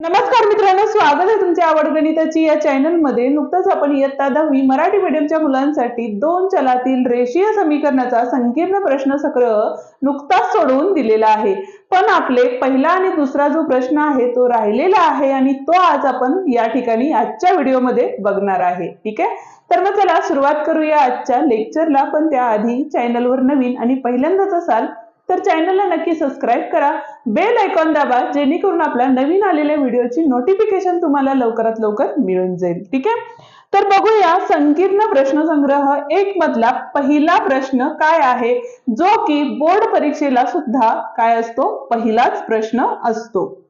नमस्कार मित्रांनो स्वागत आहे तुमच्या आवड गणिताची या चॅनलमध्ये नुकतंच आपण इयत्ता दहावी मराठी मीडियमच्या मुलांसाठी दोन चलातील रेषीय समीकरणाचा संकीर्ण प्रश्न संग्रह नुकताच सोडवून दिलेला आहे. पण आपले पहिला आणि दुसरा जो प्रश्न आहे तो राहिलेला आहे आणि तो आज आपण या ठिकाणी आजच्या व्हिडिओमध्ये बघणार आहे. ठीक आहे? तर मग चला सुरुवात करूया आजच्या लेक्चरला पण त्याआधी चॅनलवर नवीन आणि पहिल्यांदाच असाल तर चॅनलला नक्की सबस्क्राईब करा. बेल आयकॉन दाबा जेणेकरून आपल्या नवीन आलेल्या व्हिडिओची नोटिफिकेशन तुम्हाला लवकरात लवकर मिळून जाईल. ठीक आहे? तर बघूया संकीर्ण प्रश्नसंग्रह एक मधला पहिला प्रश्न काय आहे? जो की बोर्ड परीक्षेला सुद्धा काय असतो? पहिलाच प्रश्न असतो.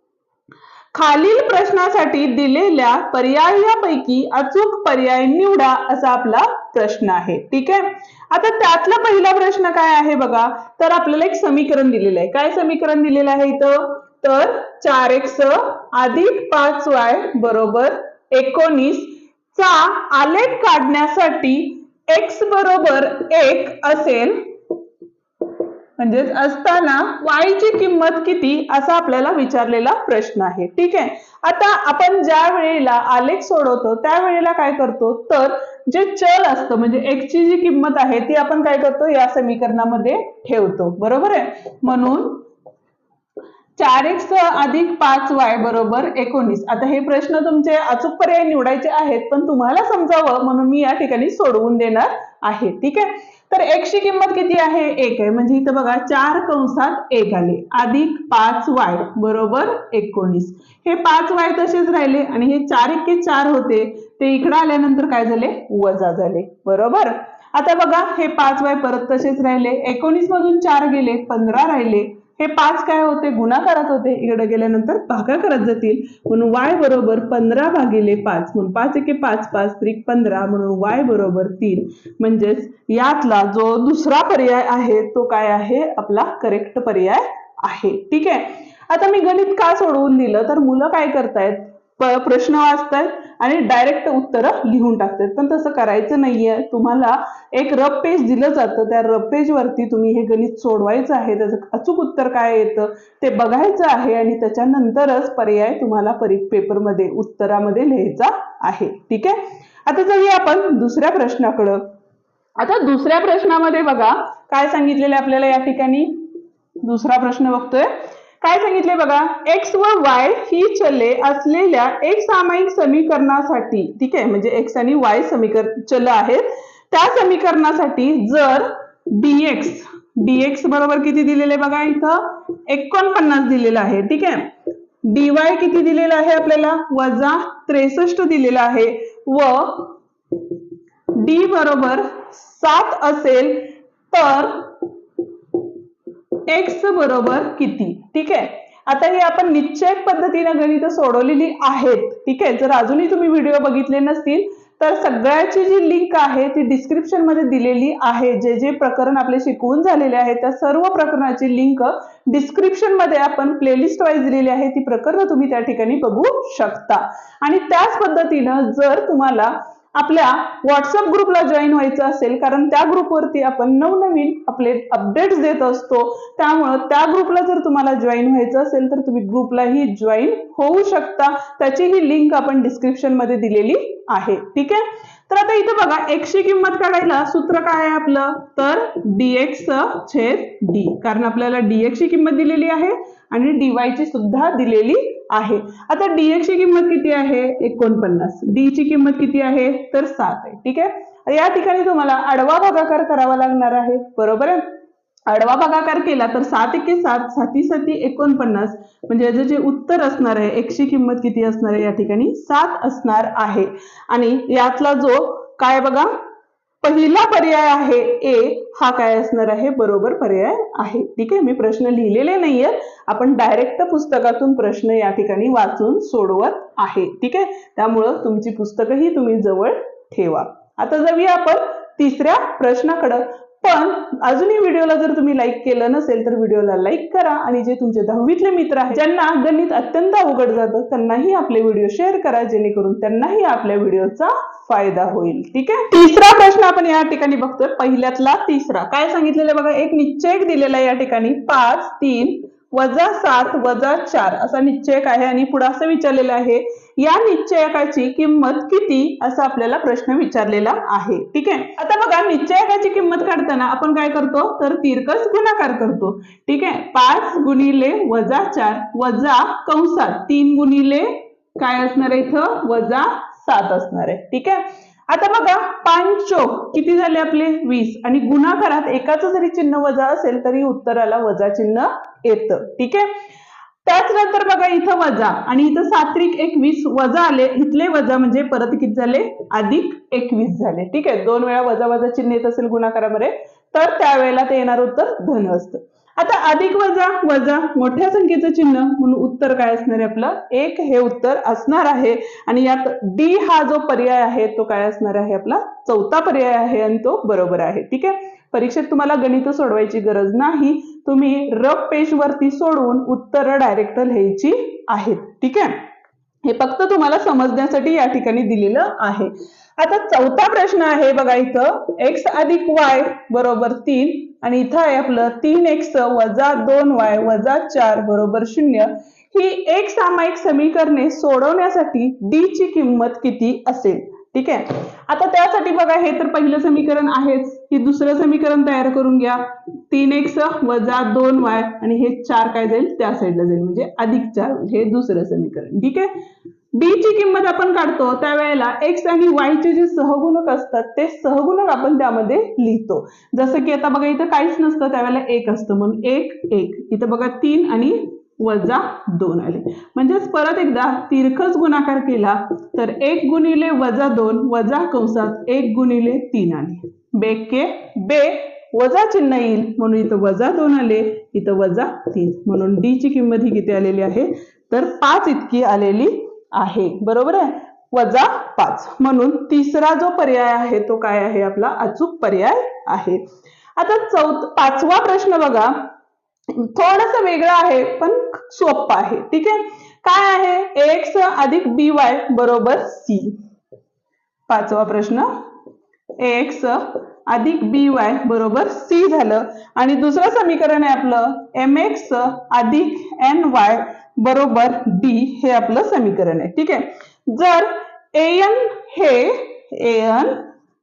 खालील प्रश्नासाठी दिलेल्या पर्यायापैकी अचूक पर्याय निवडा असा आपला प्रश्न आहे. ठीक आहे? आता त्यातला पहिला प्रश्न काय आहे बघा? तर आपल्याला एक समीकरण दिलेलं आहे. काय समीकरण दिलेलं आहे इथं? तर चार एक्स अधिक पाच वाय बरोबर एकोणीस चा आलेख काढण्यासाठी एक्स बरोबर एक असेल. म्हणजेच असताना वायची ची किंमत किती? असा आपल्याला विचारलेला प्रश्न आहे. ठीक आहे? आता आपण ज्या वेळेला आलेख सोडवतो त्यावेळेला काय करतो? तर जे चल असतं म्हणजे एक्सची ची जी किंमत आहे ती आपण काय करतो? या समीकरणामध्ये ठेवतो. बरोबर आहे? म्हणून चार एक्स अधिक पाच वाय बरोबर एकोणीस. आता हे प्रश्न तुमचे अचूक पर्याय निवडायचे आहेत पण तुम्हाला समजावं म्हणून मी या ठिकाणी सोडवून देणार आहे. ठीक आहे? तर x ची किंमत किती आहे? एक आहे. म्हणजे इथं बघा चार कंसात एक आले. अधिक पाच वाय बरोबर एकोणीस. हे पाच वाय तसेच राहिले आणि हे चार इतके चार होते. ते इकडे आल्यानंतर काय झाले? वजा झाले. बरोबर? आता बघा हे पाच वाय परत तसेच राहिले. एकोणीस मधून चार गेले पंधरा राहिले. हे पाच काय होते? गुणाकारात होते. इकडे गेल्यानंतर भागाकारात जातील. म्हणून वाय बरोबर पंधरा भागिले पाच. म्हणून पाच एके पाच पाच त्रिक पंधरा. म्हणून वाय बरोबर तीन. म्हणजेच यातला जो दुसरा पर्याय आहे तो काय आहे? आपला करेक्ट पर्याय आहे. ठीक आहे? आता मी गणित का सोडवून दिलं? तर मुलं काय करतायत? प्रश्न वाचतायत आणि डायरेक्ट उत्तर लिहून टाकतात पण तसं करायचं नाहीये. तुम्हाला एक रफ पेज दिलं जातं. त्या रफ पेज वरती तुम्ही हे गणित सोडवायचं आहे. त्याचं अचूक उत्तर काय येतं ते बघायचं आहे आणि त्याच्यानंतरच पर्याय तुम्हाला परी पेपरमध्ये उत्तरामध्ये लिहायचा आहे. ठीक आहे? आता जाऊया आपण दुसऱ्या प्रश्नाकडं. आता दुसऱ्या प्रश्नामध्ये बघा. काय सांगितलेलं आपल्याला या ठिकाणी? दुसरा प्रश्न बघतोय. काय सांगितले बघा? एक्स व वाय ही चले असलेल्या एक सामायिक समीकरणासाठी ठीक आहे? म्हणजे एक्स आणि वाय समीकरण चल आहेत. त्या समीकरणासाठी जर डीएक्स डीएक्स बरोबर किती दिलेले बघा इथं? एकोणपन्नास दिलेलं आहे ठीक आहे? डीवाय किती दिलेलं आहे आपल्याला? वजा त्रेसष्ट दिलेला आहे. व डी बरोबर सात असेल तर एक्स बरोबर किती? ठीक आहे? आता ही आपण निश्चय पद्धतीने गणित सोडवलेली आहेत. ठीक आहे? जर अजूनही तुम्ही व्हिडिओ बघितले नसतील तर सगळ्याची जी लिंक आहे ती डिस्क्रिप्शनमध्ये दिलेली आहे. जे जे प्रकरण आपले शिकवून झालेले आहे त्या सर्व प्रकरणाची लिंक डिस्क्रिप्शनमध्ये आपण प्लेलिस्ट वाईज दिलेली आहे. ती प्रकरणं तुम्ही त्या ठिकाणी बघू शकता. आणि त्याच पद्धतीनं जर तुम्हाला आपल्या व्हॉट्सअप ग्रुपला जॉईन व्हायचं असेल कारण त्या ग्रुपवरती आपण नवनवीन आपले अपडेट्स देत असतो. त्यामुळं त्या ग्रुपला जर तुम्हाला जॉईन व्हायचं असेल तर तुम्ही ग्रुपलाही जॉईन होऊ शकता. त्याची ही लिंक आपण डिस्क्रिप्शनमध्ये दिलेली आहे. ठीक आहे? तर आता इथं बघा x ची किंमत काढायला सूत्र काय आहे आपलं? तर डीएक्स छेद डी कारण आपल्याला डीएक्स ची किंमत दिलेली आहे आणि डीवाय ची सुद्धा दिलेली आहे. आता डीएक्स ची किंमत किती आहे? एकोणपन्नास. डी ची किंमत किती आहे? तर सात आहे. ठीक आहे? या ठिकाणी तुम्हाला आडवा भागाकार करावा लागणार आहे. बरोबर आहे? आडवा भागाकार केला तर सात एके सात साती साती एकोणपन्नास. म्हणजे याचं जे उत्तर असणार आहे एकशे किंमत किती असणार आहे या ठिकाणी? सात असणार आहे. आणि यातला जो काय बघा पहिला पर्याय आहे ए हा काय असणार आहे? बरोबर पर्याय आहे. ठीक आहे मी प्रश्न लिहिलेले नाहीये. आपण डायरेक्ट पुस्तकातून प्रश्न या ठिकाणी वाचून सोडवत आहे. ठीक आहे? त्यामुळं तुमची पुस्तकही तुम्ही जवळ ठेवा. आता जाऊया आपण तिसऱ्या प्रश्नाकडं. पण अजूनही व्हिडिओला जर तुम्ही लाईक केलं नसेल तर व्हिडिओला लाईक करा आणि जे तुमचे दहावीतले मित्र आहेत ज्यांना गणित अत्यंत अवघड जातं त्यांनाही आपले व्हिडिओ शेअर करा जेणेकरून त्यांनाही आपल्या व्हिडिओचा फायदा होईल. ठीक आहे? तिसरा प्रश्न आपण या ठिकाणी बघतोय पहिल्यातला तिसरा. काय सांगितलेलं बघा एक निश्चय दिलेला या ठिकाणी. पाच तीन वजा सात वजा चार असा निश्चयक आहे आणि पुढे असं विचारलेलं आहे या निश्चयकाची किंमत किती असा आपल्याला प्रश्न विचारलेला आहे. ठीक आहे? आता बघा निश्चयकाची किंमत काढताना आपण काय करतो? तर तिरकस गुणाकार करतो. ठीक आहे? पाच गुणिले वजा चार वजा कंसात तीन गुणिले काय असणार आहे इथं? वजा सात असणार आहे. ठीक आहे? आता बघा पाच चोक किती झाले आपले? वीस. आणि गुणाकारात एकाच जरी चिन्ह वजा असेल तरी उत्तराला वजा चिन्ह येतं. ठीक आहे? त्याचनंतर बघा इथं वजा. आणि इथं सात्रिक एकवीस वजा आले. इथले वजा म्हणजे परत किती झाले? अधिक एकवीस झाले. ठीक आहे? दोन वेळा वजा वजा चिन्ह येत असेल गुणाकारामध्ये तर त्यावेळेला ते येणार उत्तर धन असतं आता अधिक वजा वजा मोठ्या संख्येचं चिन्ह म्हणून उत्तर काय असणार आहे आपलं? एक हे उत्तर असणार आहे. आणि यात डी हा जो पर्याय आहे तो काय असणार आहे आपला? चौथा पर्याय आहे आणि तो बरोबर आहे. ठीक आहे? परीक्षेत तुम्हाला गणित सोडवायची गरज नाही. तुम्ही रफ पेज वरती सोडवून उत्तर डायरेक्ट लिहायची आहेत. ठीक आहे? हे फक्त तुम्हाला समजण्यासाठी या ठिकाणी दिलेलं आहे. आता चौथा प्रश्न आहे बघा इथं. एक्स अधिक वाय बरोबर तीन. आणि इथं आहे आपलं तीन एक्स वजा दोन वाय वजा चार बरोबर शून्य. ही एक सामायिक समीकरणे सोडवण्यासाठी डी ची किंमत किती असेल? ठीक आहे? आता त्यासाठी बघा हे तर पहिलं समीकरण आहेच. हे दुसरं समीकरण तयार करून घ्या. तीन एक्स वजा दोन वाय आणि हे चार काय जाईल? त्या साईडला जाईल. म्हणजे अधिक चार. हे दुसरं समीकरण. ठीक आहे? डी ची किंमत आपण काढतो त्यावेळेला एक्स आणि वायचे जे सहगुणक असतात ते सहगुणक आपण त्यामध्ये लिहितो. जसं की आता बघा इथं काहीच नसतं त्यावेळेला एक असतं. म्हणून एक एक. इथं बघा तीन आणि वजा दोन आले. म्हणजेच परत एकदा तिरखच गुणाकार केला तर एक गुणिले वजा दोन वजा कंसात एक गुणिले तीन आले. बेके बे वजा चिन्ह येईल. म्हणून इथं वजा दोन आले इथं वजा तीन. म्हणून डी ची किंमत ही किती आलेली आहे? तर पाच इतकी आलेली आहे. बरोबर आहे? वजा पाच. म्हणून तिसरा जो पर्याय आहे तो काय आहे? आपला अचूक पर्याय आहे. आता चौथ पाचवा प्रश्न बघा. थोडस वेगळं आहे पण सोप्पा आहे. ठीक आहे? काय आहे? एक्स अधिक बी वाय बरोबर सी पाचवा प्रश्न. एक्स अधिक बी वाय बरोबर सी झालं. आणि दुसरं समीकरण आहे आपलं एम एक्स अधिक एन वाय बरोबर डी हे आपलं समीकरण आहे. ठीक आहे? जर एन हे एन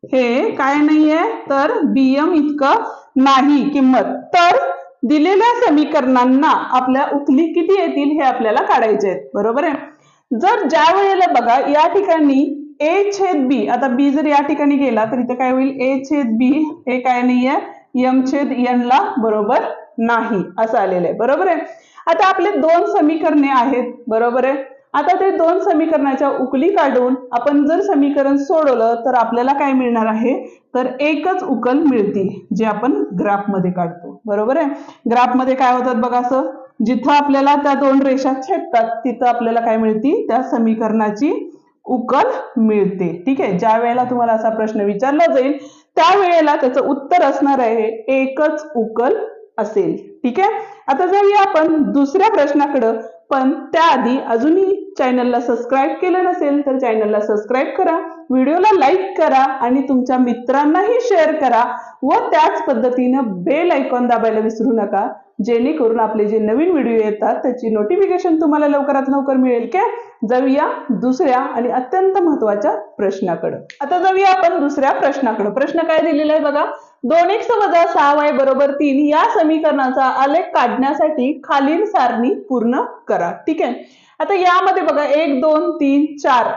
हे काय नाहीये तर बीएम इतकं नाही किंमत. तर दिलेल्या समीकरणांना आपल्या उकली किती येतील हे आपल्याला काढायचे आहेत. बरोबर आहे? जर ज्या वेळेला बघा या ठिकाणी ए छेद बी आता बी जर या ठिकाणी गेला तर इथे काय होईल? ए छेद बी हे काय नाहीये? यम छेद एन ला बरोबर नाही. असं आलेलं आहे. बरोबर आहे? आता आपले दोन समीकरणे आहेत. बरोबर आहे? आता ते दोन समीकरणाच्या उकली काढून आपण जर समीकरण सोडवलं तर आपल्याला काय मिळणार आहे? तर एकच उकल मिळते जे आपण ग्राफमध्ये काढतो. बरोबर आहे? ग्राफमध्ये काय होतात बघा असं? जिथं आपल्याला त्या दोन रेषा छेदतात तिथं आपल्याला काय मिळते त्या समीकरणाची उकल मिळते. ठीक आहे? ज्या वेळेला तुम्हाला असा प्रश्न विचारला जाईल त्यावेळेला त्याचं उत्तर असणार आहे एकच उकल असेल. ठीक आहे? आता जाऊया आपण दुसऱ्या प्रश्नाकडं. पण त्याआधी अजूनही चॅनलला सबस्क्राईब केलं नसेल तर चॅनलला सबस्क्राईब करा. व्हिडिओला लाईक करा आणि तुमच्या मित्रांनाही शेअर करा व त्याच पद्धतीनं बेल आयकॉन दाबायला विसरू नका. जेणेकरून आपले जे नवीन व्हिडिओ येतात त्याची नोटिफिकेशन तुम्हाला लवकरात लवकर मिळेल काय? जाऊया दुसऱ्या आणि अत्यंत महत्त्वाच्या प्रश्नाकडे. आता जाऊया आपण दुसऱ्या प्रश्नाकडे. प्रश्न काय दिलेला आहे बघा? दोन एक वजा सहा वाय बरोबर तीन या समीकरणाचा आलेख काढण्यासाठी खालील सारणी पूर्ण करा. ठीक आहे? आता यामध्ये बघा एक दोन तीन चार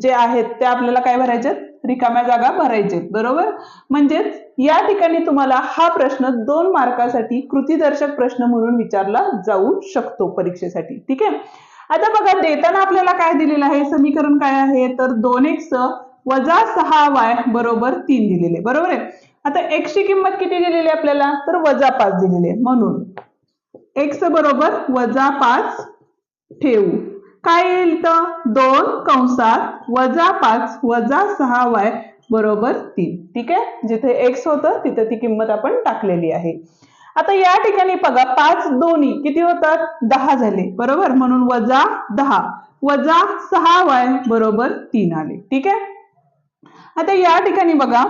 जे आहेत ते आपल्याला काय भरायचे रिकाम्या जागा भरायचे बरोबर? म्हणजेच या ठिकाणी तुम्हाला हा प्रश्न दोन मार्कासाठी कृतीदर्शक प्रश्न म्हणून विचारला जाऊ शकतो परीक्षेसाठी. ठीक आहे? आता बघा देताना आपल्याला काय दिलेलं आहे? समीकरण काय आहे? तर दोन एक्स वजा सहा वाय बरोबर तीन दिलेले बरोबर आहे? आता एक्स ची किंमत किती दिलेली आहे आपल्याला? तर वजा पाच दिलेली आहे. म्हणून एक्स बरोबर वजा पाच ठेवू. काय येईल तर? दोन कंसात वजा पाच वजा सहा वाय बरोबर तीन. ठीक आहे? जिथे एक्स होतं तिथे ती किंमत आपण टाकलेली आहे. आता या ठिकाणी बघा पाच दोन्ही किती होतात? दहा झाले. बरोबर? म्हणून वजा दहा. वजा सहा वाय बरोबर तीन आले. ठीक आहे? आता या ठिकाणी बघा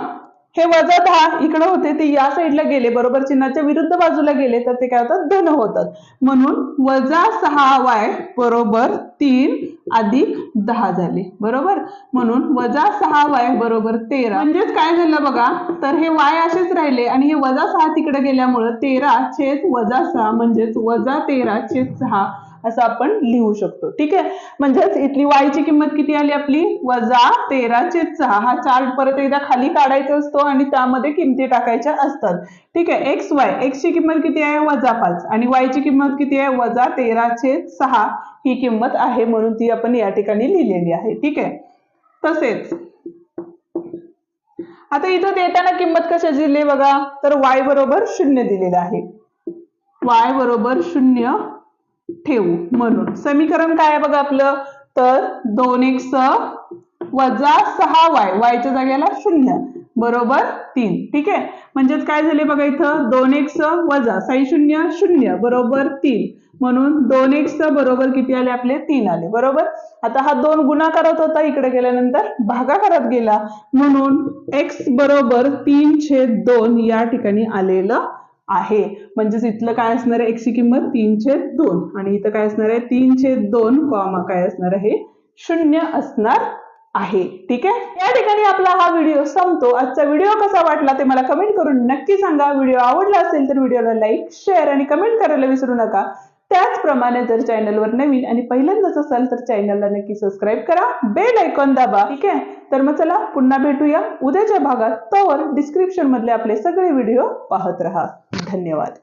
हे वजा दहा इकडे होते ते या साईडला गेले बरोबर? चिन्हाच्या विरुद्ध बाजूला गेले तर ते काय होतात? धन होतात. म्हणून वजा सहा वाय बरोबर तीन अधिक दहा झाले बरोबर? म्हणून वजा सहा वाय बरोबर तेरा. म्हणजेच काय झालं बघा? तर हे वाय असेच राहिले आणि हे वजा सहा तिकडे गेल्यामुळं तेरा छेद वजा सहा म्हणजेच वजा तेरा छेद सहा असं आपण लिहू शकतो. ठीक आहे? म्हणजेच इथली वायची किंमत किती आली आपली? वजा तेरा सहा. हा चार्ट परत एकदा खाली काढायचा असतो आणि त्यामध्ये किमती टाकायच्या असतात. ठीक आहे? एक्स वाय एक्सची किंमत किती आहे? वजा पाच. आणि वाय ची किंमत किती आहे? वजा तेरा सहा. ही किंमत आहे म्हणून ती आपण या ठिकाणी लिहिलेली आहे. ठीक आहे? तसेच. आता इथं देताना किंमत कशा दिली बघा? तर वाय बरोबर शून्य दिलेलं आहे. वाय बरोबर शून्य ठेवू म्हणून. समीकरण काय आहे बघा आपलं? तर दोन एक स वजा सहा वाय. वायच्या जागेला शून्य. बरोबर तीन. ठीक आहे? म्हणजेच काय झाले बघा इथं? दोन एक स वजा साई शून्य शून्य. बरोबर तीन. म्हणून दोन एक स बरोबर किती आले आपले? तीन आले. बरोबर? आता हा दोन गुणाकारात होता इकडे गेल्यानंतर भागा करत गेला. म्हणून एक्स बरोबर तीन छेद दोन या ठिकाणी आलेलं आहे. म्हणजेच इथलं काय असणार आहे? एकची किंमत तीनशे दोन. आणि इथं काय असणार आहे? तीनशे दोन कॉमा काय असणार आहे? शून्य असणार आहे. ठीक आहे? या ठिकाणी आपला हा व्हिडिओ संपतो. आजचा व्हिडिओ कसा वाटला ते मला कमेंट करून नक्की सांगा. व्हिडिओ आवडला असेल तर व्हिडिओला लाईक शेअर आणि कमेंट करायला विसरू नका. त्याचप्रमाणे जर चॅनलवर नवीन आणि पहिल्यांदाच असाल तर चॅनलला नक्की सबस्क्राईब करा. बेल ऐकॉन दाबा ठीक आहे? तर मग चला पुन्हा भेटूया. उद्याच्या भागात तोवर डिस्क्रिप्शन मधले आपले सगळे व्हिडिओ पाहत राहा. धन्यवाद.